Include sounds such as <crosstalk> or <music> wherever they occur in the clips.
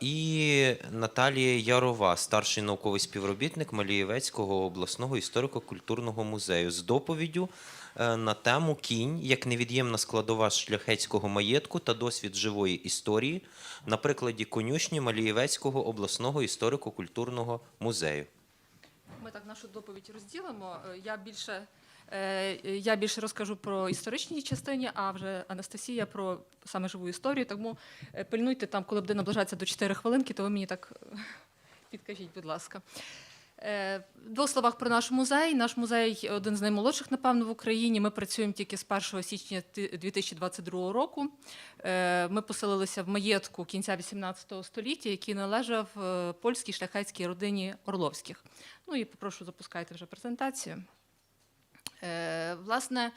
І Наталія Ярова, старший науковий співробітник Малієвецького обласного історико-культурного музею, з доповіддю е, на тему кінь як невід'ємна складова шляхетського маєтку та досвід живої історії на прикладі конюшні Малієвецького обласного історико-культурного музею. Ми так нашу доповідь розділимо. Е, Я більше, я більше розкажу про історичній частині, а вже Анастасія про саме живу історію. Тому е, пильнуйте там, коли буде наближатися до 4 хвилинки, то ви мені так е, <laughs> підкажіть, будь ласка. Е, В двох словах про наш музей. Наш музей один з наймолодших, напевно, в Україні. Ми працюємо тільки з 1 січня ти- 2022 року. Е, Ми поселилися в маєтку кінця 18 століття, який належав е, польській шляхетській родині Орловських. Ну і попрошу запускайте вже презентацію. Е, Власне,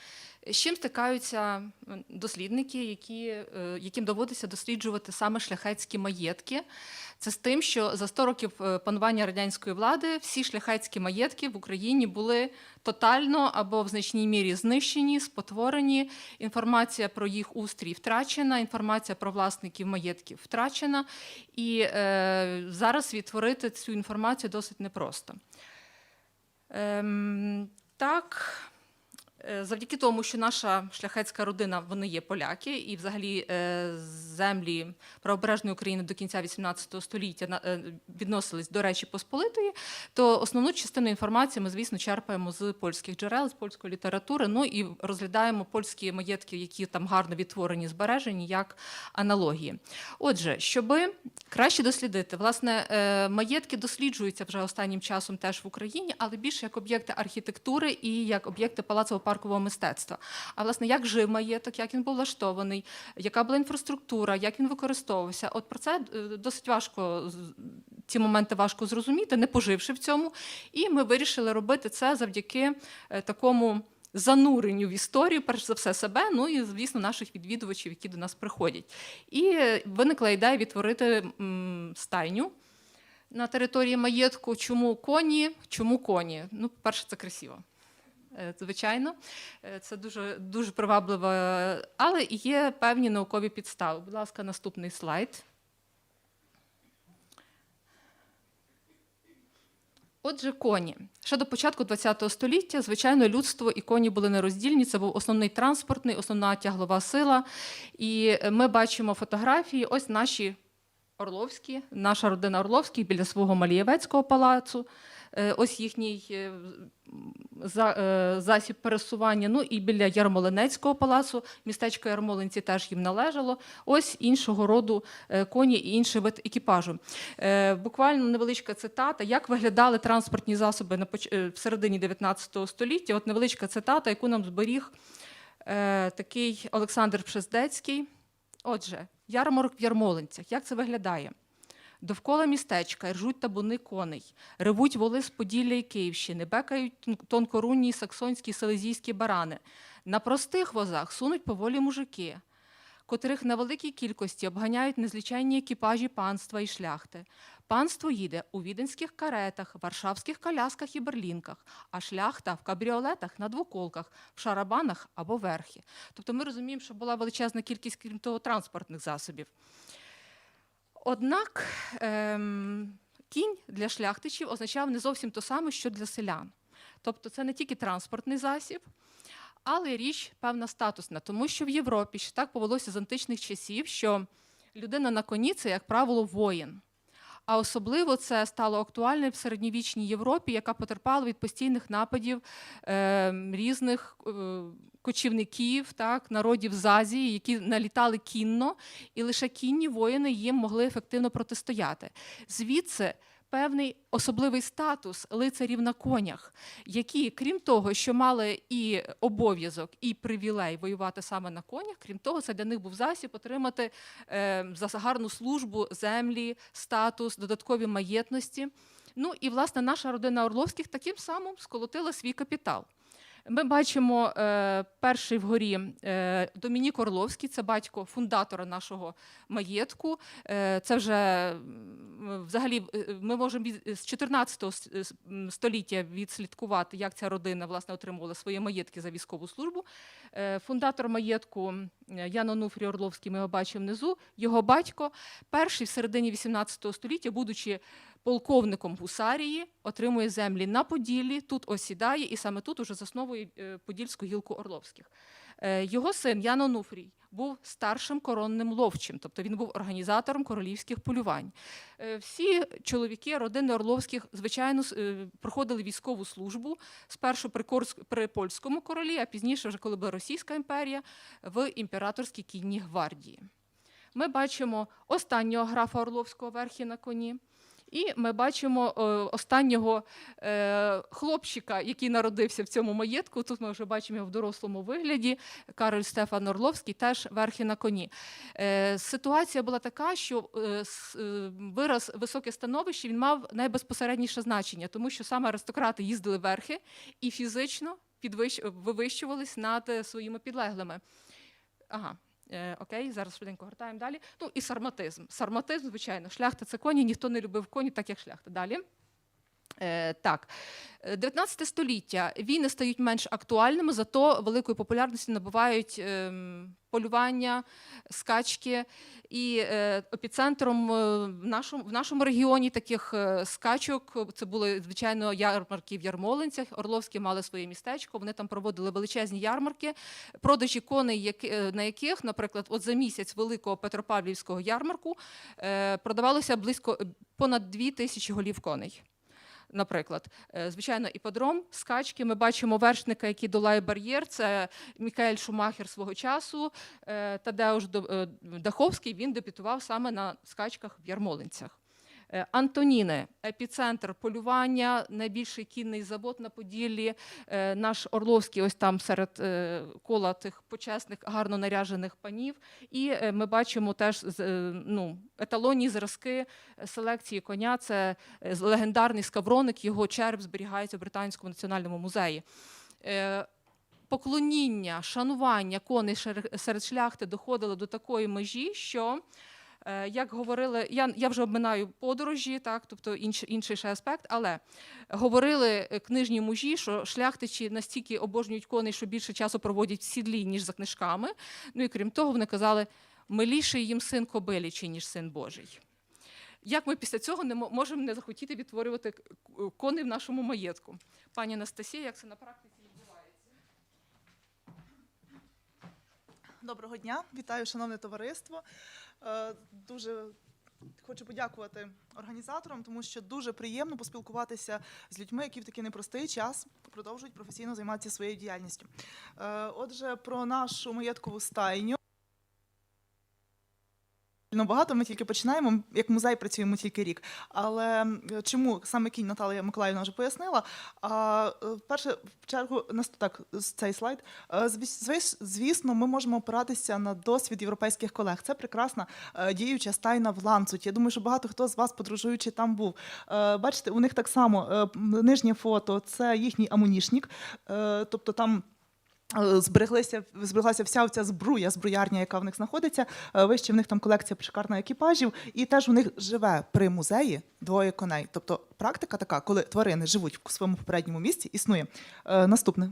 з чим стикаються дослідники, які, е, яким доводиться досліджувати саме шляхетські маєтки? Це з тим, що за 100 років е, панування радянської влади всі шляхетські маєтки в Україні були тотально або в значній мірі знищені, спотворені. Інформація про їх устрій втрачена, інформація про власників маєтків втрачена. І е, зараз відтворити цю інформацію досить непросто. Ем, так, завдяки тому, що наша шляхетська родина вони є поляки, і взагалі е, землі правобережної України до кінця XVIII століття е, відносились до Речі Посполитої, то основну частину інформації ми, звісно, черпаємо з польських джерел, з польської літератури. Ну і розглядаємо польські маєтки, які там гарно відтворені, збережені, як аналогії. Отже, щоби краще дослідити, власне, е, маєтки досліджуються вже останнім часом теж в Україні, але більше як об'єкти архітектури і як об'єкти палацово-паркового мистецтва. А власне, як жив маєток, як він був влаштований, яка була інфраструктура, як він використовувався. От про це е, досить важко ці моменти важко зрозуміти, не поживши в цьому. І ми вирішили робити це завдяки е, такому. Зануренню в історію, перш за все, себе, ну і звісно, наших відвідувачів, які до нас приходять. І е, виникла ідея відтворити стайню на території маєтку. Чому коні? Чому коні? Ну, по-перше, це красиво. Е, Звичайно, Е, це дуже, дуже привабливо, але є певні наукові підстави. Будь ласка, наступний слайд. Отже, коні. Ще до початку ХХ століття, звичайно, людство і коні були нероздільні. Це був основний транспортний, основна тяглова сила. І ми бачимо фотографії. Ось наші Орловські, наша родина Орловських біля свого Малієвецького палацу. Е, Ось їхній е, за- е, засіб пересування. Ну і біля Ярмолинецького палацу, містечко Ярмолинці теж їм належало. Ось іншого роду коні і інший вид екіпажу. Буквально невеличка цитата, як виглядали транспортні засоби на поч- в середині 19 століття. От невеличка цитата, яку нам зберіг такий Олександр Пшездецький. Отже, ярмарок в Ярмолинцях. Як це виглядає? Довкола містечка ржуть табуни коней, ревуть воли з Поділля і Київщини, бекають тонкорунні саксонські селезійські барани. На простих возах сунуть поволі мужики, котрих на великій кількості обганяють незліченні екіпажі панства і шляхти. Панство їде у віденських каретах, варшавських колясках і берлінках, а шляхта в кабріолетах на двоколках, в шарабанах або верхи. Тобто ми розуміємо, що була величезна кількість, крім того, транспортних засобів. Однак ем, кінь для шляхтичів означав не зовсім те саме, що для селян. Тобто це не тільки транспортний засіб, але річ певна статусна, тому що в Європі ще так повелося з античних часів, що людина на коні це, як правило, воїн. А особливо це стало актуальним в середньовічній Європі, яка потерпала від постійних нападів е, різних е, кочівників, так, народів з Азії, які налітали кінно, і лише кінні воїни їм могли ефективно протистояти. Звідси певний особливий статус лицарів на конях, які, крім того, що мали і обов'язок, і привілей воювати саме на конях, крім того, це для них був засіб отримати е, за гарну службу землі, статус, додаткові маєтності. Ну і власне наша родина Орловських таким самим сколотила свій капітал. Ми бачимо е, перший вгорі е, Домінік Орловський, це батько фундатора нашого маєтку. Е, це вже взагалі е, ми можемо з 14 с- с- м, століття відслідкувати, як ця родина власне отримувала свої маєтки за військову службу. Е, Фундатор маєтку е, Ян Онуфрій Орловський, ми його бачимо внизу. Його батько, перший в середині 18 століття, будучи полковником гусарії, отримує землі на Поділлі, тут осідає, і саме тут уже засновує е, Подільську гілку Орловських. Е, Його син Ян Онуфрій був старшим коронним ловчим, тобто він був організатором королівських полювань. Е, Всі чоловіки родини Орловських, звичайно, проходили військову службу спершу при, Корск- при польському королі, а пізніше, вже коли була Російська імперія, в імператорській кінній гвардії. Ми бачимо останнього графа Орловського верхи на коні. І ми бачимо е, останнього е, хлопчика, який народився в цьому маєтку. Тут ми вже бачимо його в дорослому вигляді. Кароль Стефан Орловський теж верхи на коні. Е, ситуація була така, що вираз високе становище він мав найбезпосередніше значення, тому що саме аристократи їздили верхи і фізично вивищувались над своїми підлеглими. Ага. Е, окей, зараз швиденько гортаємо далі. Ну і сарматизм. Сарматизм, звичайно, шляхта це коні, ніхто не любив коні, так як шляхта. Далі. Е, так, 19 століття війни стають менш актуальними, зато великої популярності набувають ем, полювання, скачки. І е, епіцентром е, в нашому, в нашому регіоні таких е, скачок це були звичайно ярмарки в Ярмолинцях. Орловські мали своє містечко. Вони там проводили величезні ярмарки, продажі коней, е, на яких, наприклад, от за місяць великого Петропавлівського ярмарку е, продавалося близько е, понад дві тисячі голів коней. Наприклад, Е, звичайно, іподром, скачки. Ми бачимо вершника, який долає бар'єр. Це Мікаель Шумахер свого часу. Е, Тадеуш е, Даховський він дебютував саме на скачках в Ярмолинцях. Е, Антоніни, епіцентр полювання, найбільший кінний завод на Поділлі. Е, Наш Орловський, ось там серед е, кола тих почесних, гарно наряжених панів. І ми бачимо теж ну, еталонні зразки селекції коня. Це легендарний скавроник, його череп зберігається в Британському національному музеї. Поклоніння, шанування коней серед шляхти доходило до такої межі, що Як говорили, я, я вже обминаю подорожі, так, тобто інш, інший ще аспект, але говорили е, книжні мужі, що шляхтичі настільки обожнюють коней, що більше часу проводять в сідлі, ніж за книжками. Ну і крім того, вони казали, миліший їм син кобилічий, ніж син Божий. Як ми після цього не можемо не захотіти відтворювати к- к- коней в нашому маєтку? Пані Анастасія, як це на практиці Доброго дня, вітаю, шановне товариство. Е, Дуже хочу подякувати організаторам, тому що дуже приємно поспілкуватися з людьми, які в такий непростий час продовжують професійно займатися своєю діяльністю. Е, Отже, про нашу маєткову стайню. Ну, багато ми тільки починаємо. Як музей працюємо тільки рік. Але чому саме кінь Наталія Миколаївна вже пояснила? А е, перше, в чергу нас так цей слайд. Е, звіс- звіс- Звісно, ми можемо опиратися на досвід європейських колег. Це прекрасна е, діюча стайна в ланцуті. Я думаю, що багато хто з вас, подорожуючи, там був. Бачите, у них так само нижнє фото це їхній амунішник, Е, тобто там. Е, Збереглися, збереглася вся ця збруя, збруярня, яка в них знаходиться. Е, Вище в них там колекція шикарна екіпажів, і теж у них живе при музеї двоє коней. Тобто практика така, коли тварини живуть в своєму попередньому місці, існує. Е, Наступне.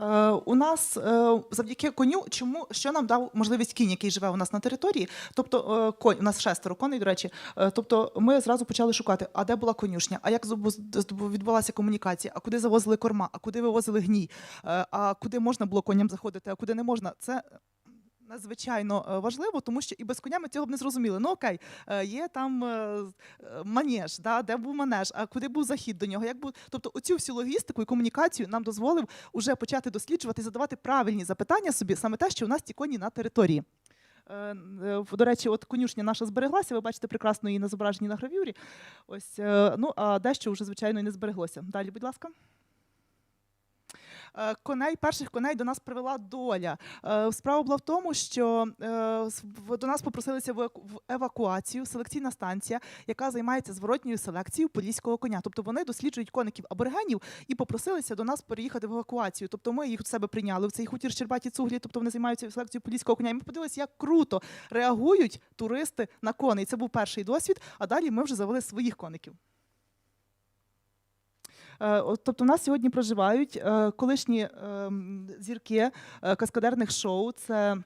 Е, У нас е, завдяки коню, чому що нам дав можливість кінь, який живе у нас на території? Тобто е, конь, у нас шестеро коней, до речі. Тобто ми зразу почали шукати, а де була конюшня, а як здобу- комунікація, а куди завозили корма, а куди вивозили гній, а куди можна було коням заходити, а куди не можна. Це надзвичайно е, важливо, тому що і без коня ми цього б не зрозуміли. Ну окей, е, є там е, манеж, да, де був манеж, а куди був захід до нього, як був. Тобто, оцю всю логістику і комунікацію нам дозволив уже почати досліджувати і задавати правильні запитання собі, саме те, що у нас ті коні на території. До речі, от конюшня наша збереглася. Ви бачите прекрасно її на зображенні на гравюрі. Ось, ну а дещо вже, звичайно, і не збереглося. Далі, будь ласка. Е, Коней, перших коней до нас привела доля. Е, Справа була в тому, що е, до нас попросилися в евакуацію селекційна станція, яка займається зворотньою селекцією поліського коня. Тобто вони досліджують коників аборигенів і попросилися до нас переїхати в евакуацію. Тобто ми їх у себе прийняли в цей хутір Щербаті Цуглі, тобто вони займаються селекцією поліського коня. І ми подивилися, як круто реагують туристи на коней. Це був перший досвід, а далі ми вже завели своїх коників. Е, Тобто, в нас сьогодні проживають е, колишні ем, зірки е, каскадерних шоу. Це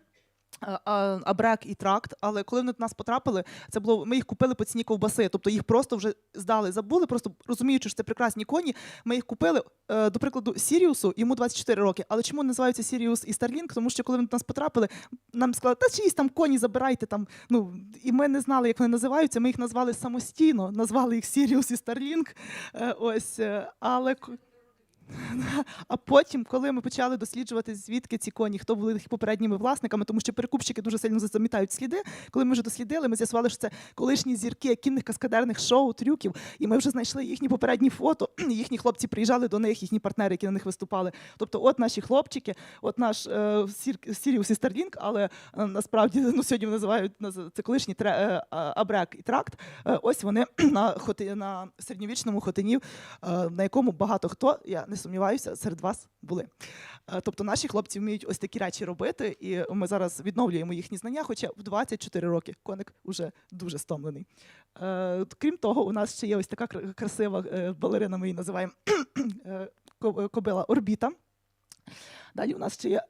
Абрек і тракт, але коли вони до нас потрапили, це було ми їх купили по ціні ковбаси. Тобто їх просто вже здали, забули, просто розуміючи, що це прекрасні коні. Ми їх купили. Е, До прикладу, Сіріусу йому 24 роки. Але чому називаються Сіріус і Старлінг? Тому що коли вони до нас потрапили, нам сказали, та чиїсь там коні забирайте там. Ну і ми не знали, як вони називаються. Ми їх назвали самостійно, назвали їх Сіріус і Старлінг. Е, Ось, е, але а потім, коли ми почали досліджувати, звідки ці коні, хто були їх попередніми власниками, тому що перекупщики дуже сильно замітають сліди. Коли ми вже дослідили, ми з'ясували, що це колишні зірки кінних каскадерних шоу, трюків, і ми вже знайшли їхні попередні фото. <clears throat> Їхні хлопці приїжджали до них, їхні партнери, які на них виступали. Тобто, от наші хлопчики, от наш е, Сір- Сіріус і Старлінг, але е, насправді <laughs> ну, сьогодні називають наз- це колишні тре, е, Абрек і Тракт. Е, ось вони <clears throat> на хоти на середньовічному хотинів, е, на якому багато хто, я не сумніваюся, серед вас були. Е, Тобто наші хлопці вміють ось такі речі робити, і ми зараз відновлюємо їхні знання, хоча в 24 роки коник уже дуже стомлений. Е, Крім того, у нас ще є ось така красива е, балерина, ми її називаємо <clears throat> кобила Орбіта. Далі у нас ще є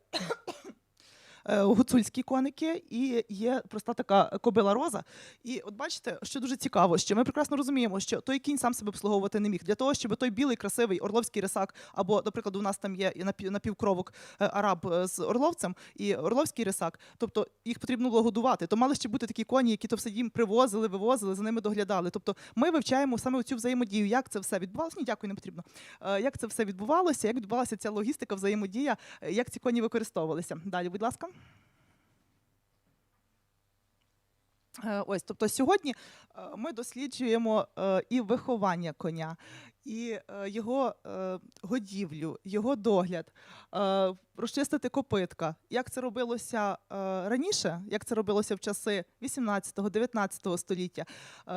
гуцульські коники і є проста така кобила роза. І от бачите, що дуже цікаво, що ми прекрасно розуміємо, що той кінь сам себе обслуговувати не міг. Для того, щоб той білий, красивий орловський рисак, або, до прикладу, у нас там є напівкровок е, араб е, з орловцем і орловський рисак, тобто їх потрібно було годувати. То мали ще бути такі коні, які то все їм привозили, вивозили, за ними доглядали. Тобто ми вивчаємо саме цю взаємодію, як це все відбувалося. Ні, дякую, не потрібно. Е, Як це все відбувалося, як відбувалася ця логістика, взаємодія, е, як ці коні використовувалися. Далі, будь ласка. Е, Ось, тобто сьогодні е, ми досліджуємо е, і виховання коня, і е, його е, годівлю, його догляд, е, розчистити копитка. Як це робилося раніше, як це робилося в часи 18-19 століття,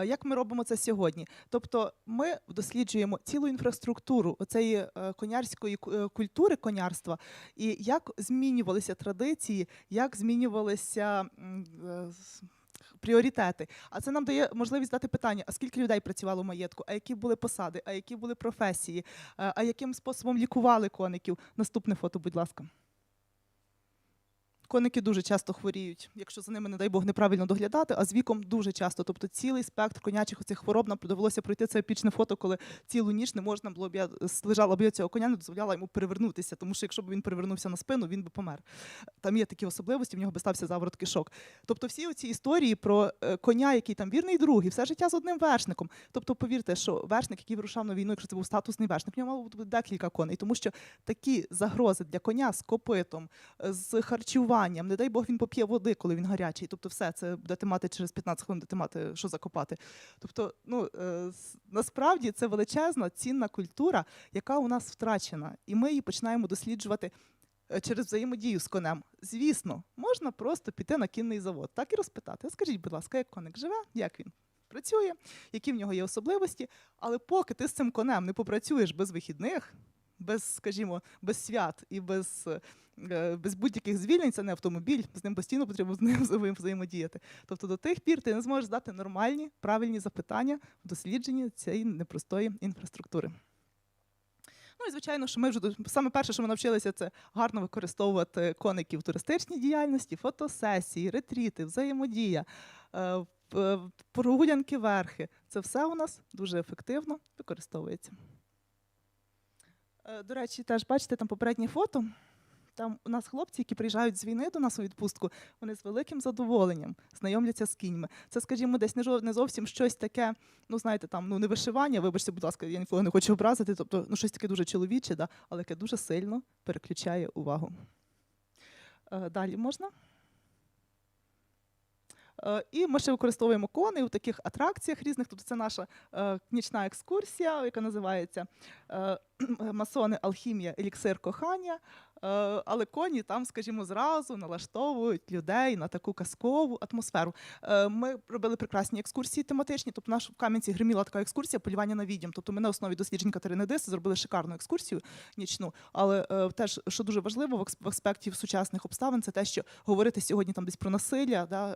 як ми робимо це сьогодні? Тобто ми досліджуємо цілу інфраструктуру оцеї конярської культури конярства, і як змінювалися традиції, як змінювалися. Пріоритети, а це нам дає можливість задати питання: а скільки людей працювало в маєтку, а які були посади, а які були професії, е, а яким способом лікували коників? Наступне фото, будь ласка. Коники дуже часто хворіють, якщо за ними, не дай Бог, неправильно доглядати, а з віком дуже часто. Тобто цілий спектр конячих оцих хвороб нам довелося пройти це епічне фото, коли цілу ніч не можна було б я лежала б я цього коня, не дозволяла йому перевернутися, тому що якщо б він перевернувся на спину, він би помер. Там є такі особливості, в нього би стався заворот кишок. Тобто, всі оці історії про е, коня, який там вірний друг, і все життя з одним вершником. Тобто, повірте, що вершник, який вирушав на війну, якщо це був статусний вершник, в нього мало бути декілька коней, тому що такі загрози для коня з копитом, з харчуванням, не дай Бог він поп'є води, коли він гарячий. Тобто, все це будете мати через 15 хвилин, будете мати що закопати. Тобто, ну е, насправді це величезна цінна культура, яка у нас втрачена, і ми її починаємо досліджувати е, через взаємодію з конем. Звісно, можна просто піти на кінний завод, так і розпитати. Скажіть, будь ласка, як коник живе, як він працює, які в нього є особливості. Але поки ти з цим конем не попрацюєш без вихідних, без, скажімо, без свят і без, е, без будь-яких звільнень, це не автомобіль, з ним постійно потрібно з ним <laughs> взаємодіяти. Тобто до тих пір ти не зможеш дати нормальні, правильні запитання в дослідженні цієї непростої інфраструктури. Ну і звичайно, що ми вже саме перше, що ми навчилися, це гарно використовувати коників в туристичній діяльності, фотосесії, ретріти, взаємодія, е, прогулянки верхи. Це все у нас дуже ефективно використовується. Е, До речі, теж бачите там попереднє фото. Там у нас хлопці, які приїжджають з війни до нас у відпустку, вони з великим задоволенням знайомляться з кіньми. Це, скажімо, десь не зовсім щось таке, ну знаєте, там ну не вишивання, вибачте, будь ласка, я нікого не хочу образити. Тобто, ну щось таке дуже чоловіче, да, але яке дуже сильно переключає увагу. Е, Далі можна? Е, І ми ще використовуємо коней у таких атракціях різних. Тобто це наша е, нічна екскурсія, яка називається е, <clears throat> Масони, алхімія, еліксир кохання. Е, Але коні там, скажімо, зразу налаштовують людей на таку казкову атмосферу. Е, Ми робили прекрасні екскурсії тематичні. Тобто, наш в Кам'янці гриміла така екскурсія полювання на відьом. Тобто, ми на основі досліджень Катерини Дис зробили шикарну екскурсію нічну. Але е, теж, що дуже важливо в аспекті сучасних обставин, це те, що говорити сьогодні там десь про насилля, да,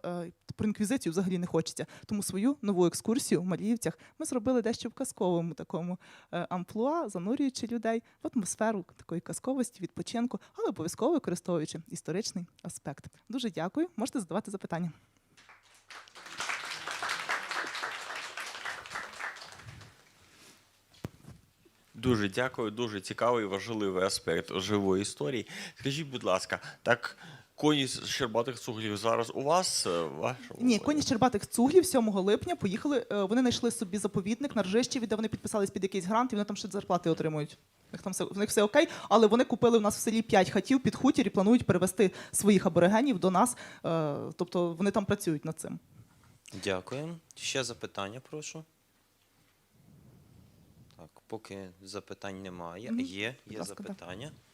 про інквізицію взагалі не хочеться. Тому свою нову екскурсію в Маліївцях ми зробили дещо в казковому такому амплуа, занурюючи людей в атмосферу такої казковості, відпочинку, але обов'язково використовуючи історичний аспект. Дуже дякую. Можете задавати запитання. Дуже дякую, дуже цікавий, важливий аспект живої історії. Скажіть, будь ласка, так коні з Щербатих цуглів зараз у вас? е, вашому- Ні, коні з Чербатих цуглів 7 липня поїхали. е, Вони знайшли собі заповідник на Ржищеві, де вони підписались під якийсь грант, і вони там ще зарплати отримують. В них там все в них все окей, але вони купили у нас в селі 5 хатів під хутір і планують перевести своїх аборигенів до нас. е, Тобто вони там працюють над цим. Дякую. Ще запитання, прошу. Так, поки запитань немає. Мгм. Є, Будь є ласка, запитання. Е,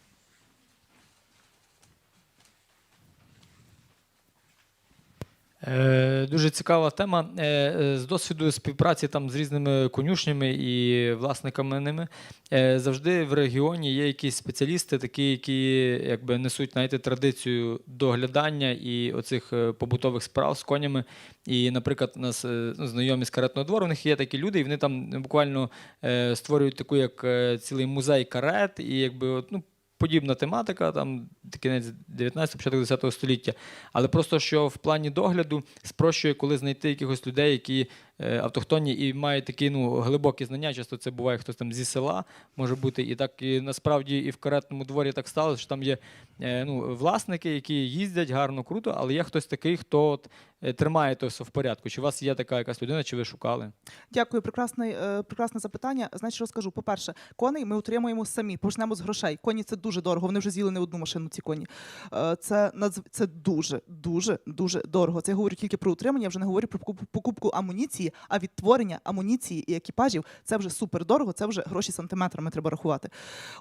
Дуже цікава тема. Е, е, З досвіду співпраці там з різними конюшнями і власниками ними е, завжди в регіоні є якісь спеціалісти, такі, які якби несуть знаєте, традицію доглядання і оцих е, побутових справ з конями. І, наприклад, у нас е, ну, знайомі з каретного двору, у них є такі люди, і вони там буквально е, створюють таку як е, цілий музей карет, і якби ну, подібна тематика, там кінець 19 початок 10 століття. Але просто що в плані догляду спрощує, коли знайти якихось людей, які автохтонні і мають такі ну, глибокі знання. Часто це буває хтось там зі села може бути. І так і насправді і в каретному дворі так сталося, що там є е, ну, власники, які їздять гарно, круто, але є хтось такий, хто от, е, тримає то все в порядку. Чи у вас є така якась людина, чи ви шукали? Дякую, прекрасне, е, прекрасне запитання. Значить, розкажу. По-перше, коней ми утримуємо самі. Почнемо з грошей. Коні це дуже дорого. Вони вже з'їли не одну машину. Ці коні. Е, Це це дуже, дуже, дуже дорого. Це я говорю тільки про утримання. Я вже не говорю про покуп- покупку амуніції, а відтворення амуніції і екіпажів це вже супер дорого. Це вже гроші сантиметрами треба рахувати.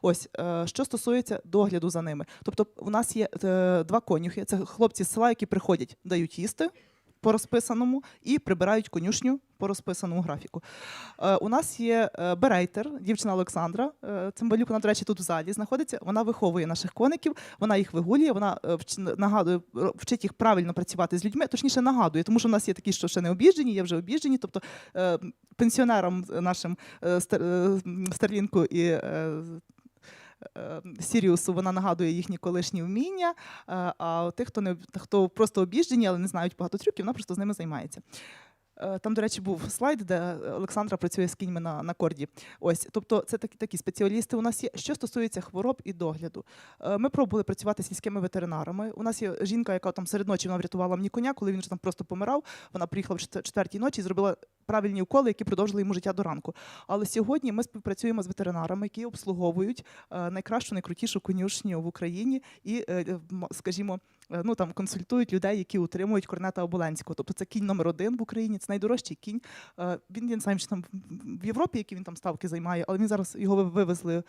Ось е, що стосується догляду за ними. Тобто, у нас є е, два конюхи. Це хлопці з села, які приходять, дають їсти по розписаному і прибирають конюшню по розписаному графіку. Е, у нас є е, берейтер, дівчина Олександра е, Цимбалюк, вона, до речі, тут в залі знаходиться. Вона виховує наших коників, вона їх вигулює, вона е, вч- нагадує, вчить їх правильно працювати з людьми, точніше нагадує, тому що в нас є такі, що ще не обіжені, є вже обіжені. Тобто е, пенсіонерам нашим е, Стар- е, Старлінку і. е, Сіріусу вона нагадує їхні колишні вміння. е, А тих, хто не хто просто обіжені, але не знають багато трюків, вона просто з ними займається. Е, Там, до речі, був слайд, де Олександра працює з кіньми на, на корді. Ось, тобто, це такі, такі спеціалісти. У нас є. Що стосується хвороб і догляду, Е, ми пробували працювати з сільськими ветеринарами. У нас є жінка, яка там серед ночі вона врятувала мені коня, коли він вже там просто помирав. Вона приїхала в четвертій ночі і зробила правильні уколи, які продовжили йому життя до ранку. Але сьогодні ми співпрацюємо з ветеринарами, які обслуговують е, найкращу, найкрутішу конюшню в Україні і, е, скажімо, е, ну там консультують людей, які утримують корнета Оболенського. Тобто це кінь номер один в Україні, це найдорожчий кінь. Він я не чи там в Європі, які він там ставки займає, але він зараз його ви- вивезли е,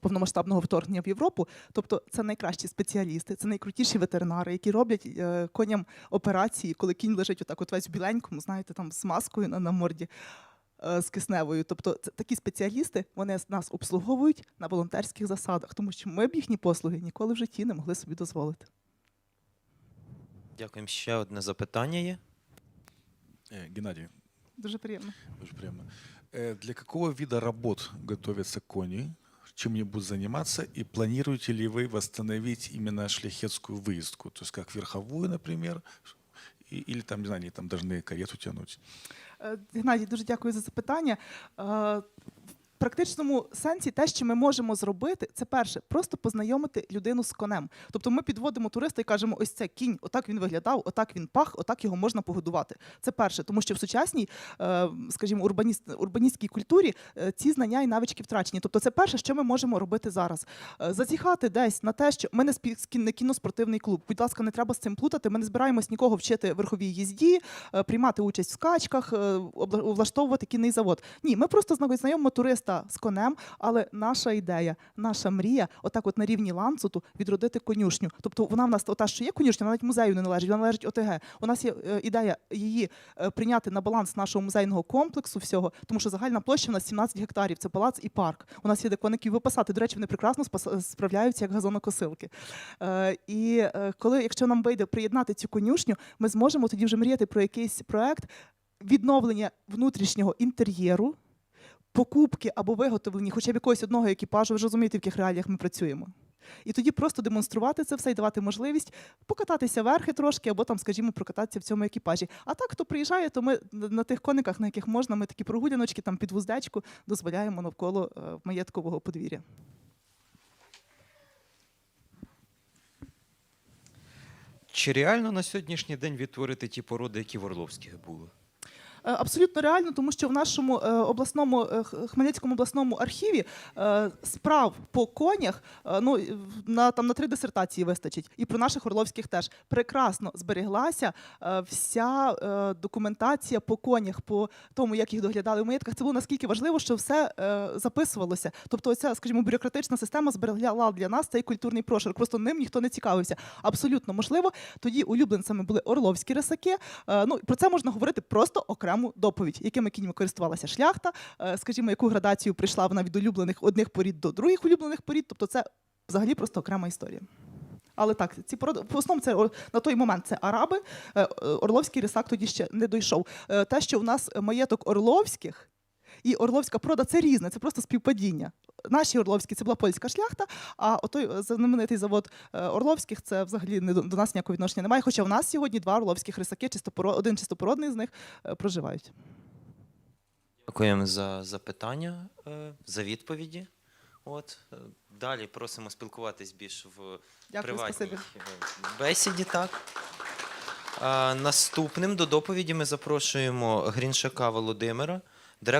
Повномасштабного вторгнення в Європу, тобто це найкращі спеціалісти, це найкрутіші ветеринари, які роблять е, коням операції, коли кінь лежить отак, от весь в біленькому, знаєте, там з маскою на, на морді е, з кисневою. Тобто, це такі спеціалісти вони нас обслуговують на волонтерських засадах, тому що ми б їхні послуги ніколи в житті не могли собі дозволити. Дякуємо. Ще одне запитання є. Геннадий, Дуже приємно. приятно. Э, Для какого вида работ готовятся кони? Чем они будут заниматься? И планируете ли вы восстановить именно шляхетскую выездку? То есть как верховую, например, и- или там, не знаю, они там должны карету тянуть? Е, Геннадій, дуже дякую за запитання. Практичному сенсі те, що ми можемо зробити, це перше, просто познайомити людину з конем. Тобто ми підводимо туриста і кажемо, ось це кінь, отак він виглядав, отак він пах, отак його можна погодувати. Це перше, тому що в сучасній, е, скажімо, урбаніст, урбаністській культурі е, ці знання і навички втрачені. Тобто, це перше, що ми можемо робити зараз. Е, Зазіхати десь на те, що ми не не кіноспортивний клуб. Будь ласка, не треба з цим плутати. Ми не збираємось нікого вчити верховій їзді, приймати участь в скачках, обла- влаштовувати кінний завод. Ні, ми просто зна- знайомимо туриста з конем, але наша ідея, наша мрія, отак, от на рівні ланцуту, відродити конюшню. Тобто вона в нас та, що є конюшня, вона навіть музею не належить, вона належить ОТГ. У нас є е, ідея її е, прийняти на баланс нашого музейного комплексу всього, тому що загальна площа у нас 17 гектарів. Це палац і парк. У нас є де коників випасати. До речі, вони прекрасно спас- справляються як газонокосилки. Е, і е, коли, якщо нам вийде приєднати цю конюшню, ми зможемо тоді вже мріяти про якийсь проект відновлення внутрішнього інтер'єру, покупки або виготовлення хоча б якогось одного екіпажу. Ви ж розумієте, в яких реаліях ми працюємо. І тоді просто демонструвати це все і давати можливість покататися верхи трошки, або там, скажімо, прокататися в цьому екіпажі. А так, хто приїжджає, то ми на на тих кониках, на яких можна, ми такі прогуляночки там під вуздечку дозволяємо навколо е, маєткового подвір'я. Чи реально на сьогоднішній день відтворити ті породи, які в Орловських були? Е, Абсолютно реально, тому що в нашому е, обласному е, Хмельницькому обласному архіві справ по конях ну на там на три дисертації вистачить, і про наших орловських теж прекрасно збереглася е, вся документація по конях, по тому, як їх доглядали в маєтках. Це було наскільки важливо, що все записувалося. Тобто, оця, скажімо, бюрократична система зберегла для нас цей культурний прошарок. Просто ним ніхто не цікавився. Абсолютно можливо. Тоді улюбленцями були орловські рисаки. Ну про це можна говорити просто окрему доповідь, якими кіньми користувалася шляхта. е, Скажімо, яку градацію прийшла вона від улюблених одних порід до других улюблених порід. Тобто, це взагалі просто окрема історія. Але так, ці породи в основному це на той момент це араби. Е, е, Орловський рисак тоді ще не дійшов. Те, що у нас маєток Орловських і Орловська прода це різне, це просто співпадіння. Наші Орловські це була польська шляхта, а отой знаменитий завод е, Орловських це взагалі не до, нас ніякого відношення немає. Хоча в нас сьогодні два орловських рисаки, чистопоро- один чистопородний з них е, проживають. Дякуємо за запитання, е, за відповіді. От далі просимо спілкуватись більш в Дякую, приватній спасибі. е, бесіді. Так. Наступним до доповіді ми запрошуємо Гріншака Володимира,